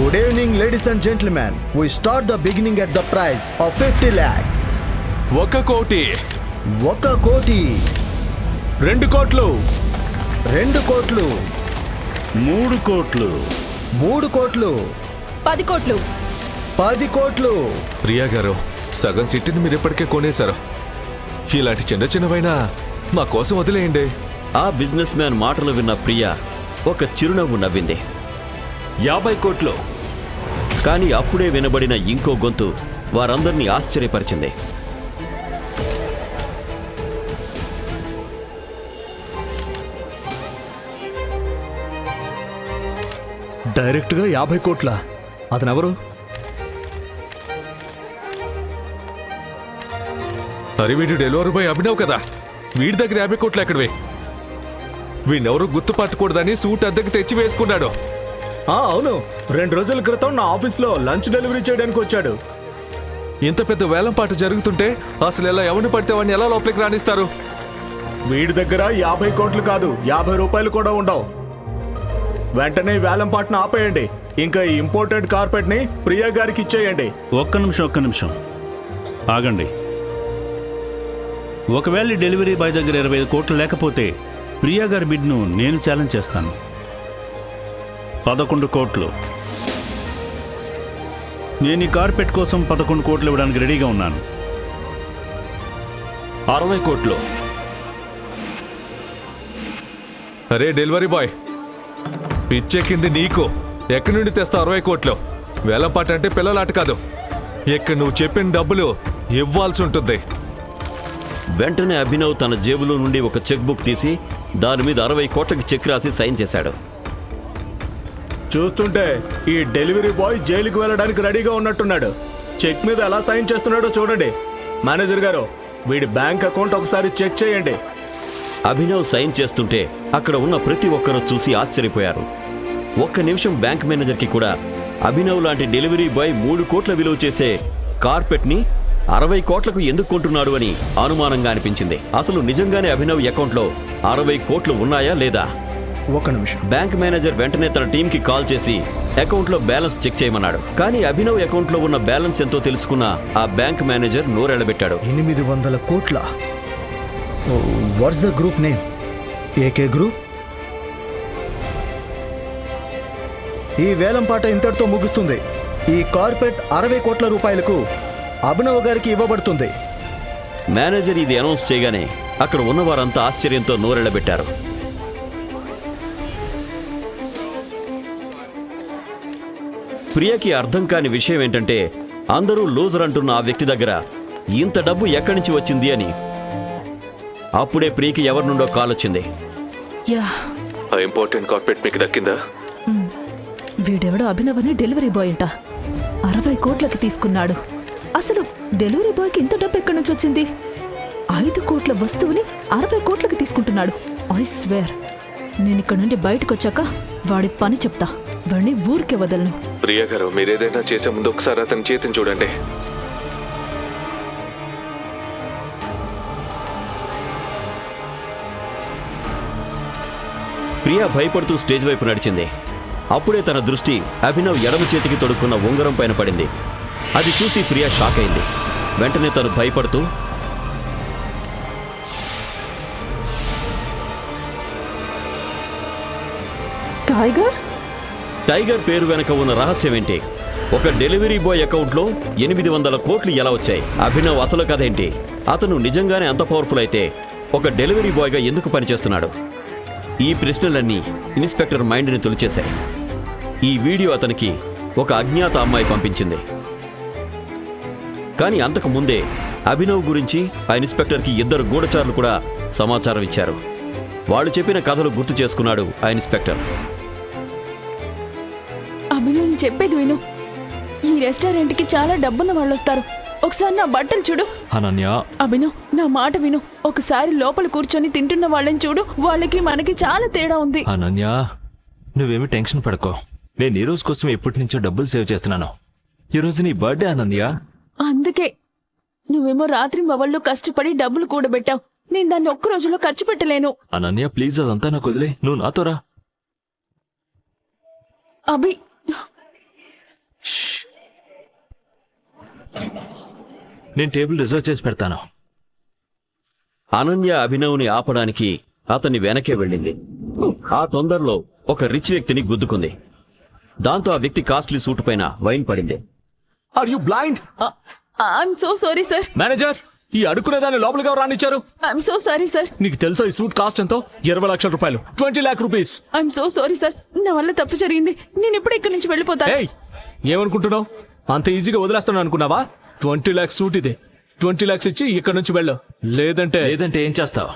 Good evening, ladies and gentlemen. We start the beginning at the price of 50 lakhs. ఒక కోటి. ఒక కోటి. రెండు కోట్లు. రెండు కోట్లు. మూడు కోట్లు. మూడు కోట్లు. పది కోట్లు. పది కోట్లు. ప్రియా గారు సగం సిట్టిని మీరు ఇప్పటికే కొనేశారు. ఇలాంటి చిన్న చిన్నవైనా మా కోసం వదిలేయండి. ఆ బిజినెస్ మ్యాన్ మాటలు విన్న ప్రియ ఒక చిరునవ్వు నవ్వింది. యాభై కోట్లు. కానీ అప్పుడే వినబడిన ఇంకో గొంతు వారందరినీ ఆశ్చర్యపరిచింది. డైరెక్ట్గా యాభై కోట్ల? అతను ఎవరు అరే వీడు డెలివరీ బాయ్ అభినవ్ కదా. వీడి దగ్గర యాభై కోట్లు ఎక్కడవి? వీడినెవరు గుర్తుపట్టకూడదని సూట్ అద్దెకి తెచ్చి వేసుకున్నాడు. అవును. రెండు రోజుల క్రితం నా ఆఫీస్లో లంచ్ డెలివరీ చేయడానికి వచ్చాడు. ఇంత పెద్ద వేలం పాట జరుగుతుంటే అసలు ఎలా ఎవరిని పడితే వాడిని ఎలా లోపలికి రాణిస్తారు వీడి దగ్గర యాభై కోట్లు కాదు యాభై రూపాయలు కూడా ఉండవు. వెంటనే ఈ వేలం పాటను ఆపేయండి. ఇంకా ఈ ఇంపోర్టెడ్ కార్పెట్ని ప్రియా గారికి ఇచ్చేయండి. ఒక్క నిమిషం ఒక్క నిమిషం. ఆగండి. ఒకవేళ డెలివరీ బాయ్ దగ్గర ఇరవై ఐదు కోట్లు లేకపోతే ప్రియా గారి బిడ్ను నేను ఛాలెంజ్ చేస్తాను. పదకొండు కోట్లు. నేను ఈ కార్పెట్ కోసం పదకొండు కోట్లు ఇవ్వడానికి రెడీగా ఉన్నాను. అరవై కోట్లు. అరే డెలివరీ బాయ్. పిచ్చెక్కింది నీకు. ఎక్కడి నుండి తెస్తావు అరవై కోట్లు? వేలం పాట అంటే పిల్లలాట కాదు. ఇక్కడ నువ్వు చెప్పిన డబ్బులు ఇవ్వాల్సి ఉంటుంది. వెంటనే అభినవ్ తన జేబులో నుండి ఒక చెక్ బుక్ తీసి దాని మీద అరవై కోట్లకి చెక్ రాసి సైన్ చేశాడు. చూస్తుంటే ఈ డెలివరీ బాయ్ జైలుకి వెళ్ళడానికి రెడీగా ఉన్నట్టున్నాడు. చెక్ మీద ఎలా సైన్ చేస్తున్నాడో చూడండి. మేనేజర్ గారు వీడి బ్యాంక్ అకౌంట్ ఒకసారి చెక్ చేయండి. అభినవ్ సైన్ చేస్తుంటే అక్కడ ఉన్న ప్రతి ఒక్కరూ చూసి ఆశ్చర్యపోయారు. ఒక్క నిమిషం బ్యాంక్ మేనేజర్కి కూడా అభినవ్ లాంటి డెలివరీ బాయ్ మూడు కోట్ల విలువ చేసే కార్పెట్ని అరవై కోట్లకు ఎందుకు కొంటున్నాడు అని అనుమానంగా అనిపించింది. అసలు నిజంగానే అభినవ్ అకౌంట్లో అరవై కోట్లు ఉన్నాయా లేదా? ఒక నిమిషం. బ్యాంక్ మేనేజర్ వెంటనే తన టీంకి కాల్ చేసి అకౌంట్లో బ్యాలెన్స్ చెక్ చేయమన్నాడు. కానీ అభినవ్ అకౌంట్లో ఉన్న బ్యాలెన్స్ ఎంతో తెలుసుకున్న ఆ బ్యాంక్ మేనేజర్ నోరెళ్ళబెట్టాడు ఎనిమిది వందల కోట్ల. What's the group name AK group ఈ వేలం పాట ఇంతటితో ముగుస్తుంది. ఈ కార్పెట్ అరవై కోట్ల రూపాయలకు అభినవ్ గారికి ఇవ్వబడుతుంది. మేనేజర్ ఇది అనౌన్స్ చేయగానే అక్కడ ఉన్న వారంతా ఆశ్చర్యంతో నోరెళ్ళబెట్టారు ప్రియకి అర్థం కాని విషయం ఏంటంటే అందరూ లూజర్ అంటున్న ఆ వ్యక్తి దగ్గర ఇంత డబ్బు ఎక్కడి నుంచి వచ్చింది అని. అప్పుడే ప్రియకి ఎవరి నుండో కాల్ వచ్చింది. యా. ఆ ఇంపార్టెంట్ కార్పెట్ మీకు దక్కిందా? వీడెవడో అభినవని డెలివరీ బాయ్ అంట. అరవై కోట్లకి తీసుకున్నాడు. అసలు డెలివరీ బాయ్కి ఇంత డబ్బు ఎక్కడి నుంచి వచ్చింది? ఐదు కోట్ల వస్తువుని అరవై కోట్లకి తీసుకుంటున్నాడు. ఐ స్వేర్ నేను ఇక్కడ నుండి బయటకు వచ్చాక వాడి పని చెప్తా. వాడిని ఊరికే వదలను. ప్రియా గారు మీరు ఏదైనా చేసే ముందు ఒకసారి అతని చేతిని చూడండి. ప్రియ భయపడుతూ స్టేజ్ వైపు నడిచింది. అప్పుడే తన దృష్టి అభినవ్ ఎడమ చేతికి తొడుక్కున్న ఉంగరం పైన పడింది. అది చూసి ప్రియ షాక్ అయింది. వెంటనే తను భయపడుతూ టైగర్ టైగర్ పేరు వెనక ఉన్న రహస్యం ఏంటి? ఒక డెలివరీ బాయ్ అకౌంట్లో ఎనిమిది వందల కోట్లు ఎలా వచ్చాయి? అభినవ్ అసలు కథ ఏంటి? అతను నిజంగానే అంత పవర్ఫుల్ అయితే ఒక డెలివరీ బాయ్గా ఎందుకు పనిచేస్తున్నాడు? ఈ ప్రశ్నలన్నీ ఇన్స్పెక్టర్ మైండ్ని తొలిచేశాయి. ఈ వీడియో అతనికి ఒక అజ్ఞాత అమ్మాయి పంపించింది. కానీ అంతకు ముందే అభినవ్ గురించి ఆ ఇన్స్పెక్టర్కి ఇద్దరు గూఢచారులు కూడా సమాచారం ఇచ్చారు. వాళ్ళు చెప్పిన కథలు గుర్తు చేసుకున్నాడు ఆ ఇన్స్పెక్టర్. చెప్పేది విను. ఈ రెస్టారెంట్కి చాలా డబ్బున్న వాళ్ళు వస్తారు ఒకసారి నా బట్టలు చూడు. అనన్య. అభినవ్ నా మాట విను. ఒకసారి లోపల కూర్చొని తింటున్న వాళ్ళని చూడు. వాళ్ళకి మనకి చాలా తేడా ఉంది. అనన్య నువ్వేమి టెన్షన్ పడకో. నేను ఈ రోజు కోసం ఎప్పటి నుంచో డబ్బులు సేవ్ చేస్తున్నాను. ఈ రోజు నీ బర్త్డే అనన్య. అందుకే. నువ్వేమో రాత్రి మవళ్ళు కష్టపడి డబ్బులు కూడబెట్టావు. నేను దాన్ని ఒక్క రోజులో ఖర్చు పెట్టలేను. అనన్య ప్లీజ్ అదంతా నాకు వదిలే. నువ్వు నాతో రా. అభి నేను టేబుల్ రిజర్వ్ చేసి పెడతాను. అనన్య అభినవ్ని ఆపడానికి అతని వెనకే వెళ్ళింది. ఆ తొందరలో ఒక రిచ్ వ్యక్తిని గుద్దుకుంది. దాంతో ఆ వ్యక్తి కాస్ట్లీ సూట్ పైన వైన్ పడింది. Are you blind I'm so sorry sir manager ఈ అడుక్కునే దాన్ని లోపలికి ఎవరు రానిచ్చారు? ఐఎమ్ సో సారీ సార్ నీకు తెలుసా ఈ సూట్ కాస్ట్ ఎంతో? ఇరవై లక్షల రూపాయలు. Twenty lakh rupees. I'm so sorry sir నా వల్ల తప్పు జరిగింది. నేను ఇప్పుడు ఇక్కడి నుంచి వెళ్ళిపోతాను? ఏయ్ ఏమనుకుంటున్నావు? అంత ఈజీగా వదిలేస్తాను అనుకున్నావా? ట్వంటీ లాక్స్ సూట్ ఇది. ట్వంటీ లాక్స్ ఇచ్చి ఇక్కడ నుంచి వెళ్ళు. లేదంటే లేదంటే ఏం చేస్తావు?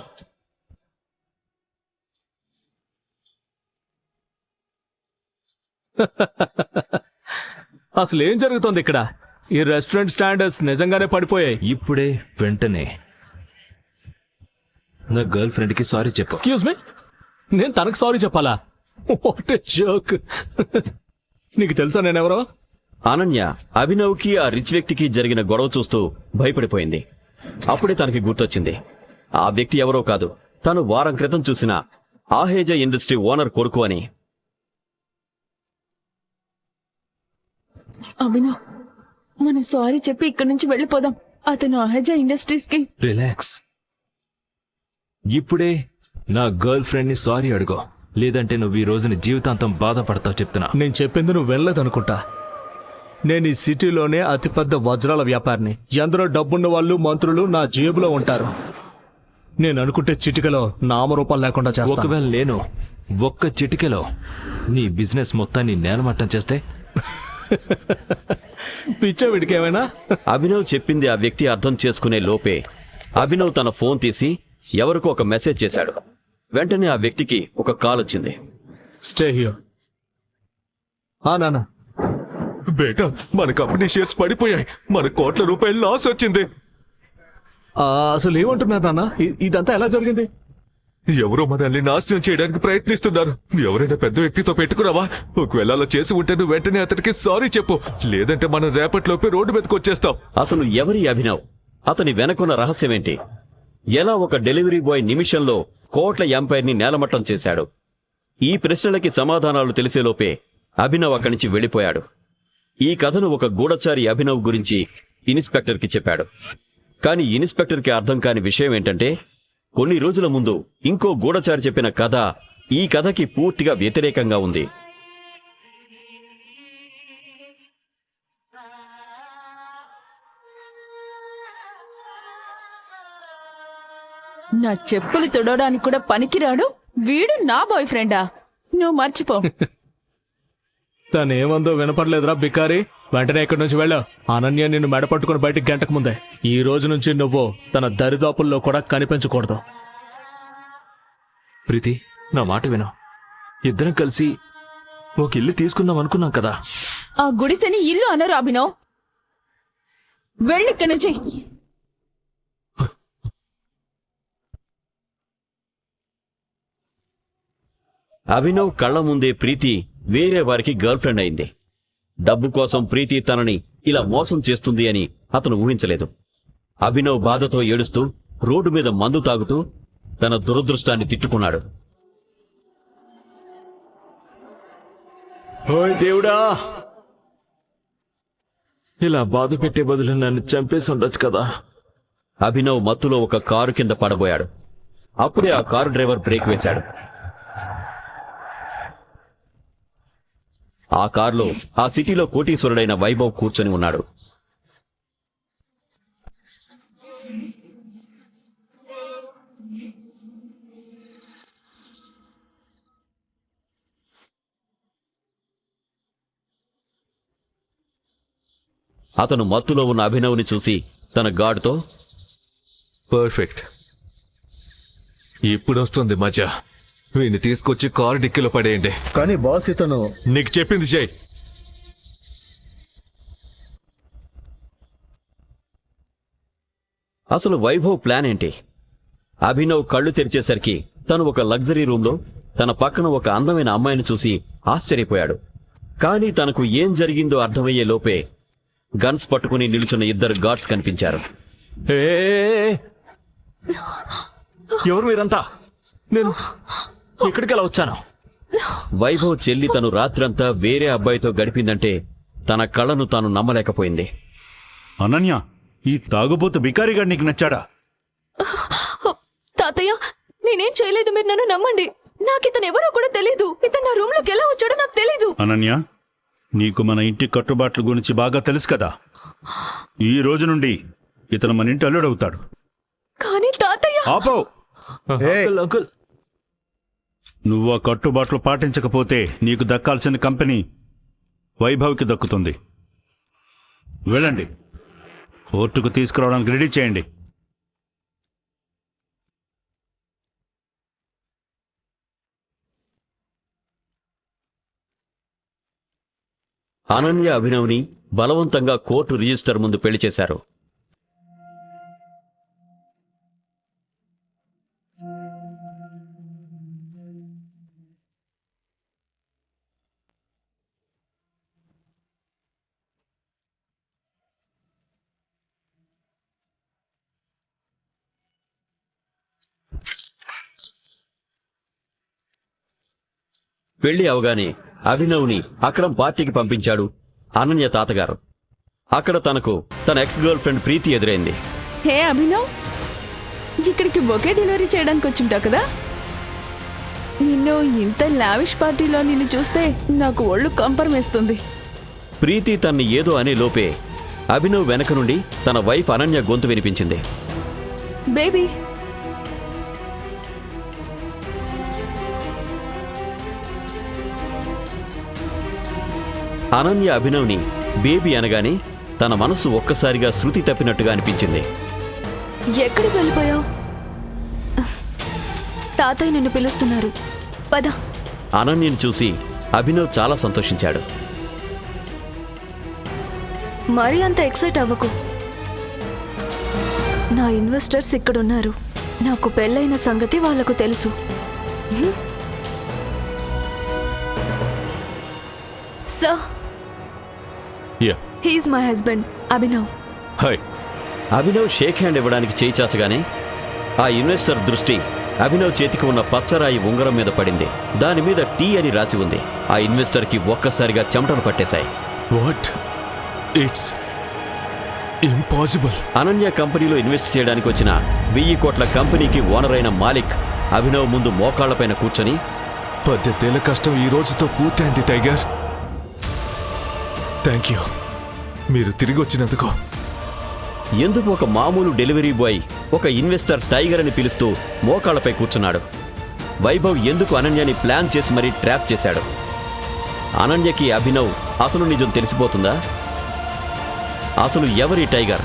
అసలు ఏం జరుగుతోంది ఇక్కడ? ఈ రెస్టారెంట్ స్టాండర్డ్స్ నిజంగానే పడిపోయాయి. ఇప్పుడే వెంటనే నా గర్ల్ ఫ్రెండ్కి సారీ చెప్పు. ఎక్స్క్యూజ్ మీ నేను తనకు సారీ చెప్పాలా? వాట్ జోక్ నీకు తెలుసా నేనెవరో? అనన్య అభినవ్కి ఆ రిచ్ వ్యక్తికి జరిగిన గొడవ చూస్తూ భయపడిపోయింది. అప్పుడే తనకి గుర్తొచ్చింది. ఆ వ్యక్తి ఎవరో కాదు. తను వారం క్రితం చూసిన ఆహేజ ఇండస్ట్రీ ఓనర్ కొడుకు అని. అభినవ్ మనం సారీ చెప్పి ఇక్కడి నుంచి వెళ్ళిపోదాం. అతను అహజ ఇండస్ట్రీస్కి రిలాక్స్. ఇప్పుడే నా గర్ల్ ఫ్రెండ్ని సారీ అడుగు. లేదంటే నువ్వు ఈ రోజుని జీవితాంతం బాధపడతావు చెప్తున్నా. నేను చెప్పింది నువ్వు వెళ్ళదనుకుంటా. నేను ఈ సిటీలోనే అతిపెద్ద వజ్రాల వ్యాపారిని. ఎందరో డబ్బున్న వాళ్ళు మంత్రులు నా జేబులో ఉంటారు. నేను అనుకుంటే చిటికలో నామరూపాలు లేకుండా చేస్తాను. ఒకవేళ నేను ఒక్క చిటికెలో నీ బిజినెస్ మొత్తాన్ని నేలమట్టం చేస్తే? పిచ్చా వీడికేమైనా? అభినవ్ చెప్పింది ఆ వ్యక్తి అర్థం చేసుకునే లోపే అభినవ్ తన ఫోన్ తీసి ఎవరికో ఒక మెసేజ్ చేశాడు. వెంటనే ఆ వ్యక్తికి ఒక కాల్ వచ్చింది. Stay here. ఆ నాన్న. బేటా మన కంపెనీ షేర్స్ పడిపోయాయి. మన కోట్ల రూపాయలు లాస్ వచ్చింది. ఆ, అసలు ఏమంటున్నారు నాన్న? ఇదంతా ఎలా జరిగింది? ఎవరో మనల్ని నాశనం చేయడానికి ప్రయత్నిస్తున్నారు. ఎవరైనా పెద్ద వ్యక్తితో పెట్టుకున్నావా? ఒకవేళ అలా చేసి ఉంటే నువ్వు వెంటనే అతనికి సారీ చెప్పు. లేదంటే మనం రేపటిలోపే రోడ్డు మీదకి వచ్చేస్తాం. అసలు ఎవరి అభినవ్? అతని వెనకున్న రహస్యమేంటి ఎలా ఒక డెలివరీ బాయ్ నిమిషంలో కోట్ల ఎంపైర్ని నేలమట్టం చేశాడు? ఈ ప్రశ్నలకి సమాధానాలు తెలిసేలోపే అభినవ్ అక్కడి నుంచి వెళ్ళిపోయాడు. ఈ కథను ఒక గూఢచారి అభినవ్ గురించి ఇన్స్పెక్టర్కి చెప్పాడు. కానీ ఇన్స్పెక్టర్కి అర్థం కాని విషయం ఏంటంటే కొన్ని రోజుల ముందు ఇంకో గూఢచారి చెప్పిన కథ ఈ కథకి పూర్తిగా వ్యతిరేకంగా ఉంది. నా చెప్పులు తుడవడానికి కూడా పనికిరాడు వీడు నా బాయ్ ఫ్రెండా. నువ్వు మర్చిపో. తను ఏమందో వినపడలేదురా బికారి. వెంటనే ఇక్కడి నుంచి వెళ్ళా. అనన్య నిన్ను మెడ పట్టుకుని బయటికి గంటకు ముందే. ఈ రోజు నుంచి నువ్వు తన దరిదాపుల్లో కూడా కనిపించకూడదు. ప్రీతి నా మాట విను. ఇద్దరం కలిసి ఒక ఇల్లు తీసుకుందాం అనుకున్నాం కదా. ఆ గుడిసెని ఇల్లు అనరు అభినవ్. వెళ్ళి నుంచి. అభినవ్ కళ్ళ ముందే ప్రీతి వేరే వారికి గర్ల్ ఫ్రెండ్ అయింది. డబ్బు కోసం ప్రీతి తనని ఇలా మోసం చేస్తుంది అని అతను ఊహించలేదు. అభినవ్ బాధతో ఏడుస్తూ రోడ్డు మీద మందు తాగుతూ తన దురదృష్టాన్ని తిట్టుకున్నాడు. దేవుడా! ఇలా బాధ పెట్టే బదులు నన్ను చంపేసి ఉండొచ్చు కదా? అభినవ్ మత్తులో ఒక కారు కింద పడబోయాడు. అప్పుడే ఆ కారు డ్రైవర్ బ్రేక్ వేశాడు. ఆ కారులో ఆ సిటీలో కోటీశ్వరుడైన వైభవ్ కూర్చొని ఉన్నాడు. అతను మత్తులో ఉన్న అభినవ్ని చూసి తన గాడ్తో పర్ఫెక్ట్. ఇప్పుడు వస్తుంది మజా. వీడిని తీసుకొచ్చి కారు డిక్కీలో పడేయండి కానీ బాస్ ఇతను నీకు చెప్పింది చేయి అసలు వైభవ్ ప్లాన్ ఏంటి అభినవ్ కళ్ళు తెరిచేసరికి తను ఒక లగ్జరీ రూమ్లో తన పక్కన ఒక అందమైన అమ్మాయిని చూసి ఆశ్చర్యపోయాడు కానీ తనకు ఏం జరిగిందో అర్థమయ్యే లోపే గన్స్ పట్టుకుని నిలుచున్న ఇద్దరు గార్డ్స్ కనిపించారు ఏ ఎవరు మీరంతా నేను ఇక్కడికి ఎలా వచ్చాను? వైభవ్ చెల్లి తను రాత్రంతా వేరే అబ్బాయితో గడిపిందంటే తన కళ్ళను తాను నమ్మలేకపోయింది. అనన్య ఈ తాగుబోతు బికారిగాడు నీకు నచ్చాడా? తాతయ్య నేనేం చేయలేదు మీరు నన్ను నమ్మండి. నాకు ఇతను ఎవరో కూడా తెలియదు ఇతను నా రూమ్లోకి ఎలా వచ్చాడో నాకు తెలీదు. అనన్య నీకు మన ఇంటి కట్టుబాట్ల గురించి బాగా తెలుసు కదా. ఈ రోజు నుండి ఇతను మన ఇంటి అల్లుడవుతాడు. కానీ తాతయ్య ఆపో అంకుల్ అంకుల్ నువ్వు ఆ కట్టుబాట్లు పాటించకపోతే నీకు దక్కాల్సిన కంపెనీ వైభవ్కి దక్కుతుంది. వెళ్ళండి. కోర్టుకు తీసుకురావడానికి రెడీ చేయండి. అనన్య అభినవ్ని బలవంతంగా కోర్టు రిజిస్టర్ ముందు పెళ్ళి చేశారు. పెళ్ళి అవగానే అభినవ్ని అక్రమ్ పార్టీకి పంపించాడు అనన్య తాతగారు. అక్కడ తనకు తన ఎక్స్ గర్ల్ ఫ్రెండ్ ప్రీతి ఎదురైంది. హే అభినవ్! ఇక్కడికి బొకే డెలివరీ చేయడానికి వచ్చుంటావు కదా? నిన్ను ఇంత లావిష్ పార్టీలో నిన్ను చూస్తే నాకు ఒళ్ళు కంపరమేస్తుంది. ప్రీతి తన్ని ఏదో అనే లోపే అభినవ్ వెనక నుండి తన వైఫ్ అనన్య గొంతు వినిపించింది. బేబీ అనన్య అభినవ్ని బేబీ అనగానే తన మనసు ఒక్కసారిగా శృతి తప్పినట్టుగా అనిపించింది. ఎక్కడికి వెళ్ళిపోయావు? తాతయ్య నిన్ను పిలుస్తున్నారు. పద. అనన్యను చూసి అభినవ్ చాలా సంతోషించాడు. మరీ అంత ఎక్సైట్ అవ్వకు. నా ఇన్వెస్టర్స్ ఇక్కడున్నారు. నాకు పెళ్ళైన సంగతి వాళ్ళకు తెలుసు. Sir. Yeah he's my husband Abhinav hi Abhinav shake hand ఇవ్వడానికి చేయి చాచగానే ఆ ఇన్వెస్టర్ దృష్టి అభినవ్ చేతికి ఉన్న పచ్చరాయి ఉంగరం మీద పడింది. దాని మీద టీ అని రాసి ఉంది. ఆ ఇన్వెస్టర్కి ఒక్కసారిగా చెమటలు పట్టేశాయి. వాట్ ఇట్స్ ఇంపాసిబుల్ అనన్య కంపెనీలో ఇన్వెస్ట్ చేయడానికి వచ్చిన వెయ్యి కోట్ల కంపెనీకి ఓనర్ అయిన మాలిక్ అభినవ్ ముందు మోకాళ్ళపైన కూర్చొని పద్దెనిమిదేళ్ళ కష్టం ఈ రోజుతో పూర్తయింది టైగర్. థ్యాంక్ యూ మీరు తిరిగి వచ్చినందుకు. ఎందుకు ఒక మామూలు డెలివరీ బాయ్ ఒక ఇన్వెస్టర్ టైగర్ అని పిలుస్తూ మోకాళ్ళపై కూర్చున్నాడు? వైభవ్ ఎందుకు అనన్యని ప్లాన్ చేసి మరీ ట్రాప్ చేశాడు? అనన్యకి అభినవ్ అసలు నిజం తెలిసిపోతుందా? అసలు ఎవరి టైగర్?